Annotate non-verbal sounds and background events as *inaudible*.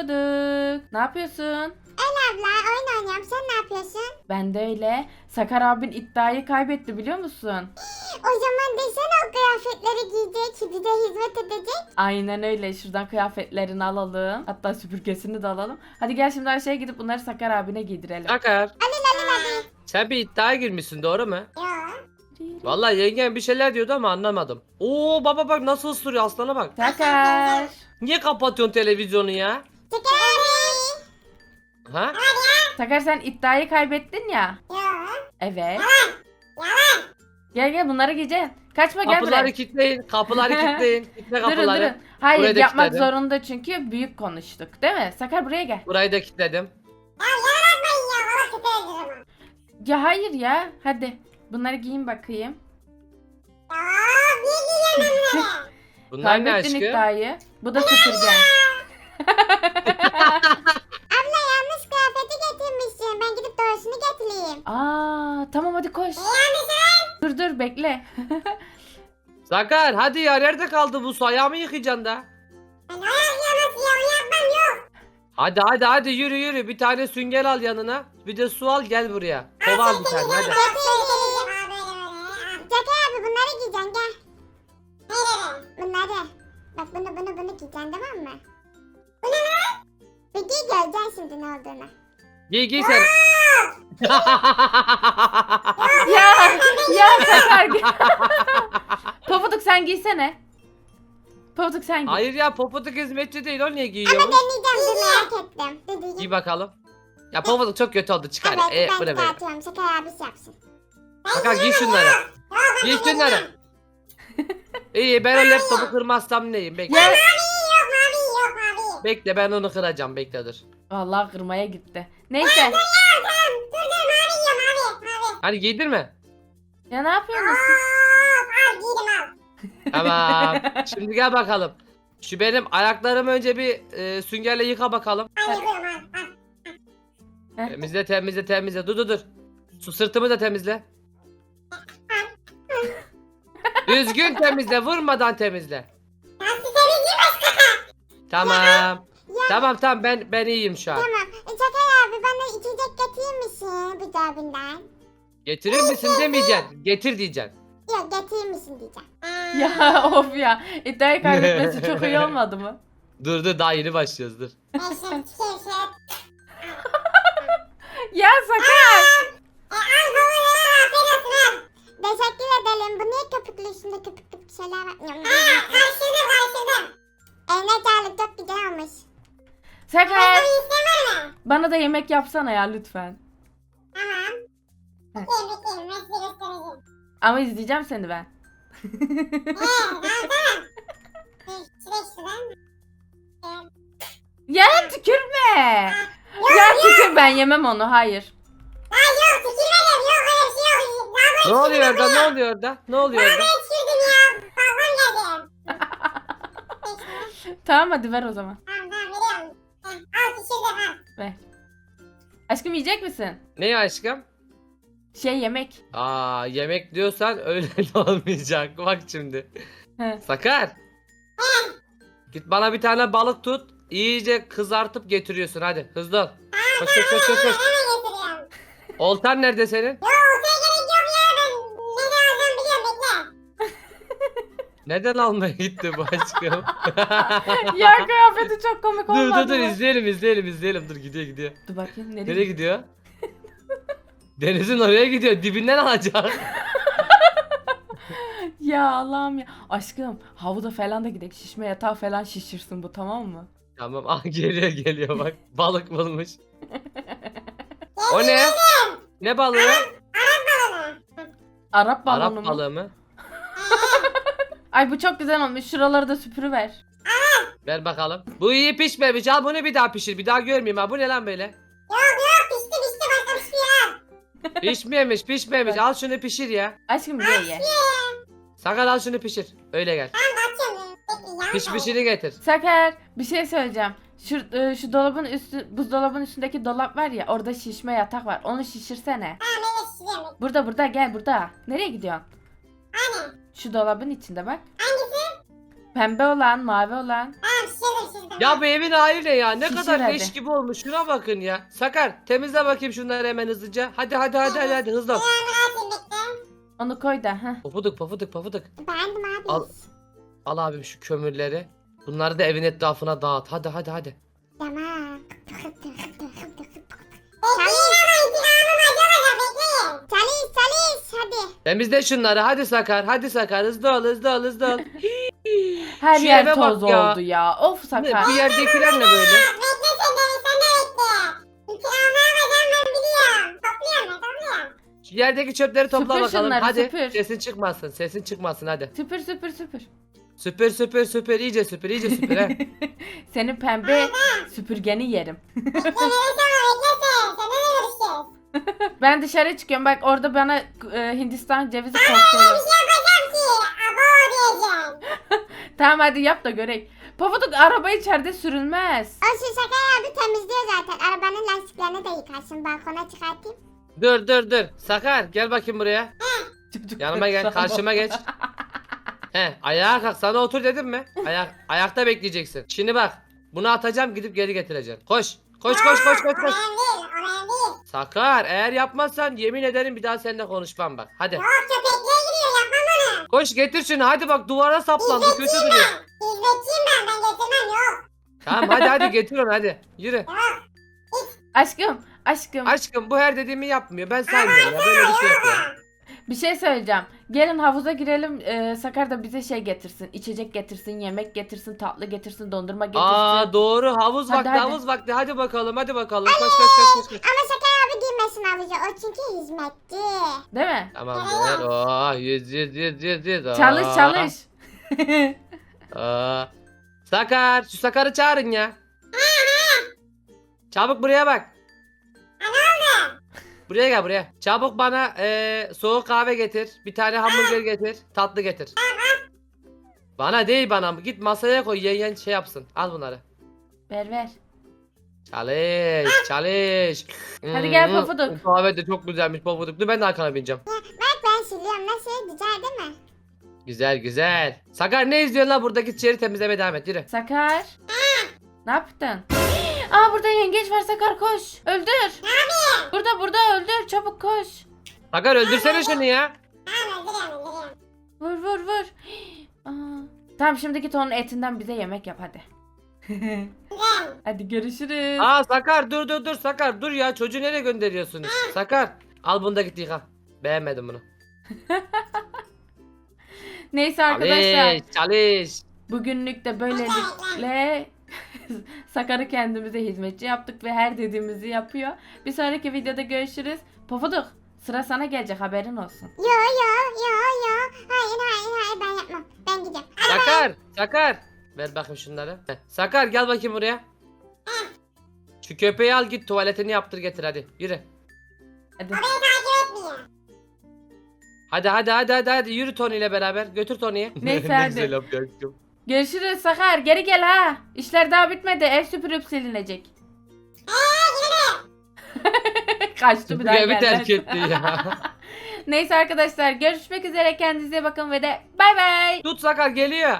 Pofuduk. Ne yapıyorsun? El abla oyun oynuyorum. Sen ne yapıyorsun? Ben de öyle. Sakar abin iddiayı kaybetti biliyor musun? O zaman desene o kıyafetleri giyecek. Bize hizmet edecek. Aynen öyle. Şuradan kıyafetlerini alalım. Hatta süpürgesini de alalım. Hadi gel şimdi aşağıya gidip bunları Sakar abine giydirelim. Sakar Alın alın hadi. sen bir iddiaya girmişsin doğru mu? Yok. Vallahi yengen bir şeyler diyordu ama anlamadım. Oo baba bak nasıl ısırıyor aslana bak. Sakar. Niye kapatıyorsun televizyonu ya? Abi. Ha? Sakar sen iddiayı kaybettin ya. Yok. Evet. Yalan. Gel gel bunları giyeceksin. Kaçma gel buraya. Kapıları kilitleyin, kapıları *laughs* kilitleyin. Kitle Durun kapıları. durun. Hayır Burayı da yapmak kilitledim. zorunda çünkü büyük konuştuk. Değil mi? Sakar buraya gel. Burayı da kilitledim. Ya yalan atmayın ya. Kötü öldür ama. Ya hayır ya. Hadi. Bunları giyin bakayım. Ya niye giyiyorsun *laughs* bunları? Bunlar ne Kaybettin iddiayı. Bu da süpürgen. *laughs* Abla yanlış kıyafeti getirmişsin. Ben gidip doğrusunu getireyim. Aa tamam hadi koş. Dur dur bekle. *laughs* Sakar hadi ya nerede kaldı bu su? Ayağımı yıkayacaksın da. Ben ayak yaması ya. Yapmam yok. Hadi hadi hadi yürü yürü bir tane sünger al yanına. Bir de su al gel buraya. Kova al bir tane hadi. Çeker Bak bunu bunu bunu giyeceksin tamam mı? Bu ne lan? Bir giy göreceksin şimdi ne olduğunu. Giy giy sen. ya ya Sakar. Pofuduk sen giysene. Pofuduk sen giy. Hayır ya popotuk hizmetçi değil o niye Ama giyiyormuş? deneyeceğim dur merak ettim. Dur. Giy bakalım. Ya popotuk çok kötü oldu çıkar. Evet e, ben bu ne be? çıkartıyorum. Şeker abisi yapsın. Sakar giy şunları. Giy şunları. İyi ben o laptopu kırmazsam neyim bekle. Ya. Yok mavi yok mavi. Bekle ben onu kıracağım bekle dur. Vallahi kırmaya gitti. Neyse. Dur dur mavi yiyor mavi mavi. Hadi giydirme. Ya ne yapıyorsunuz? Hop al giydim al. Tamam. *laughs* Şimdi gel bakalım. Şu benim ayaklarımı önce bir e, süngerle yıka bakalım. Al yıkıyorum al al. Heh. Temizle temizle temizle. Dur dur dur. Su sırtımı da temizle. Düzgün temizle. Vurmadan temizle. Nasıl temizleyeyim? Tamam. Tamam tamam ben ben iyiyim şu an. Tamam. E, abi bana içecek getirir misin bu abinden? Getirir misin demeyeceksin. Getir diyeceksin. Yok getirir misin diyeceğim. Ya *laughs* of ya. İddiayı kaybetmesi çok iyi *laughs* olmadı mı? Dur dur daha yeni başlıyoruz dur. Eşek. Bana da yemek yapsana ya lütfen. Göstereceğim. Ama izleyeceğim seni ben. Eee *laughs* şuradan. Ya tükürme. Ya tükür ben yemem onu hayır. Aa yok tükürmedim yok öyle bir şey yok. Ne oluyor orada? Ne oluyor orada? Ne oluyor orada? ben tükürdüm ya. Balkon geldim. *laughs* Tamam hadi ver o zaman. Tamam tamam veriyorum. Al tükürdüm al. Ver. Aşkım yiyecek misin? Ne aşkım? Şey yemek. Aa yemek diyorsan öyle *laughs* de olmayacak. Bak şimdi. He. Sakar. Git bana bir tane balık tut. İyice kızartıp getiriyorsun hadi. Hızlı ol. Koş koş koş koş. Oltan nerede senin? Yok Neden almaya gitti bu aşkım? *laughs* ya kıyafeti çok komik dur olmadı dur dur mı? izleyelim izleyelim izleyelim. Dur gidiyor gidiyor. Dur bakayım nereye? Nereye gidiyor? *laughs* Denizin oraya gidiyor. Dibinden alacak. *laughs* Ya Allah'ım ya. Aşkım havuda falan da gidelim. Şişme yatağı falan şişirsin bu tamam mı? Tamam ah geliyor geliyor bak. Balık bulmuş. O ne? Ne balığı? Arap balonu Arap mu? balığı mı? Ay bu çok güzel olmuş. Şuraları da süpürüver. Ver bakalım. Bu iyi pişmemiş. Al bunu bir daha pişir. Bir daha görmeyeyim ha. Bu ne lan böyle? Yok yok pişti pişti başka bir şey yok. *laughs* Pişmemiş pişmemiş. Al şunu pişir ya. Aşkım ye ye. Sakar al şunu pişir. Öyle gel. Tamam açıyorum. Bekle ya. Pişmişini getir. Sakar bir şey söyleyeceğim. Şu, e, şu dolabın üstü buzdolabının üstündeki dolap var ya orada şişme yatak var. Onu şişirsene. Tamam de şişiriyorum. Burada burada gel burada. Nereye gidiyorsun? Hani? Şu dolabın içinde bak. Hangisi? Pembe olan, mavi olan. Tamam Ya bu evin hali ne ya? Ne Şişir kadar hadi. leş gibi olmuş. Şuna bakın ya. Sakar temizle bakayım şunları hemen hızlıca. Hadi hadi hadi hadi, hadi hızlı. ol. Bekle. Onu koy da. Heh. Pofuduk pofuduk pofuduk. Beğendim abi. Al. Al abim şu kömürleri. Bunları da evin etrafına dağıt. Hadi hadi hadi. Temizle şunları. Hadi Sakar. Hadi Sakar. Hızlı ol hızlı ol hızlı ol. *laughs* Her Şu yer eve bak toz ya. oldu ya. Of Ne, Sakar. bu yerdekiler ne böyle? Bekle sen de sen de bekle. İkramı alacağım ben biliyorum. Topluyorum ben topluyorum. Şu yerdeki çöpleri topla Süpür bakalım. şunları, hadi. süpür. Sesin çıkmasın. Sesin çıkmasın hadi. Süpür süpür süpür. Süpür süpür süpür iyice süpür iyice süpür he. *laughs* Senin pembe süpürgeni yerim. Bekle bekle. *laughs* Ben dışarı çıkıyorum. Bak orada bana e, Hindistan cevizi kokteyli. Şey yapacağım ki. Abo diyeceğim. *laughs* Tamam hadi yap da görek. Pofuduk araba içeride sürülmez. O şu şaka abi temizliyor zaten. Arabanın lastiklerini de yıkar. Şimdi balkona çıkartayım. dur dur dur. Sakar gel bakayım buraya. Çocuk Yanıma gel karşıma geç. *laughs* He ayağa kalk sana otur dedim mi? Ayak, ayakta bekleyeceksin. Şimdi bak bunu atacağım gidip geri getireceksin. Koş. Koş koş koş koş koş. benim değil. O benim değil. Sakar eğer yapmazsan yemin ederim bir daha seninle konuşmam bak. Hadi. Yok köpekliğe giriyor yapmam onu. Koş getir şunu hadi bak duvara saplandı kötü duruyor. Hizmetçiyim ben. Ben getirmem yok. Tamam hadi hadi getir onu hadi. Yürü. Yok. Aşkım aşkım Aşkım bu her dediğimi yapmıyor. Ben saymıyorum ya böyle bir şey yapıyor. bir şey söyleyeceğim. Gelin havuza girelim. Ee, Sakar da bize şey getirsin. içecek getirsin, yemek getirsin, tatlı getirsin, dondurma getirsin. Aa doğru havuz Hadi, vakti hadi. havuz vakti hadi bakalım hadi bakalım koş koş koş koş. koş. Ama şaka abi giymesin havucu. O çünkü hizmetçi. Değil mi? Tamamdır. Oh yüz yüz yüz yüz yüz. Çalış çalış. Aa. Sakar şu Sakar'ı çağırın ya. Çabuk buraya bak. Buraya gel buraya. Çabuk bana eee, soğuk kahve getir. Bir tane hamburger getir. Tatlı getir. Bana değil bana. Git masaya koy. Yeyen şey yapsın. Al bunları. ver ver. Çalış, çalış. Hadi gel Hmm, Pofuduk. Bu kahve de çok güzelmiş Pofuduk. Dur ben de arkana bineceğim. Bak ben siliyorum. Nasıl? Güzel değil mi? Güzel güzel. Sakar ne izliyorsun lan buradaki içeri temizlemeye devam et yürü. Sakar. ne yaptın? Aa burada yengeç var Sakar koş. Öldür. Burada burada öldür çabuk koş. Sakar öldürsene şunu ya. Tamam öldürüyorum öldürüyorum. Vur vur vur. *gasps* Aa. Tamam şimdi git onun etinden bize yemek yap hadi. Hadi görüşürüz. Aa Sakar dur dur dur Sakar dur ya çocuğu nereye gönderiyorsunuz? Sakar al bunu da git yıka. Beğenmedim bunu. *laughs* Neyse arkadaşlar Çalış çalış. bugünlük de böylelikle *laughs* Sakar'ı kendimize hizmetçi yaptık ve her dediğimizi yapıyor. Bir sonraki videoda görüşürüz. Pofuduk sıra sana gelecek haberin olsun. Yo yo yo yo. Hayır hayır hayır ben yapmam. Ben gideceğim. Sakar Sakar. Ver bakayım şunları. Heh, Sakar gel bakayım buraya. Şu köpeği al git tuvaletini yaptır getir hadi yürü. Hadi. Beni takip etmiyor. Hadi hadi hadi hadi hadi yürü Tony ile beraber götür Tony'yi. Neyse, *laughs* Ne hadi. güzel yapıyor aşkım. Görüşürüz Sakar geri gel ha. İşler daha bitmedi ev süpürüp silinecek. *laughs* Kaçtı bir daha Evi gelmez. terk etti ya. *laughs* Neyse arkadaşlar görüşmek üzere kendinize bakın ve de bay bay. Tut Sakar geliyor.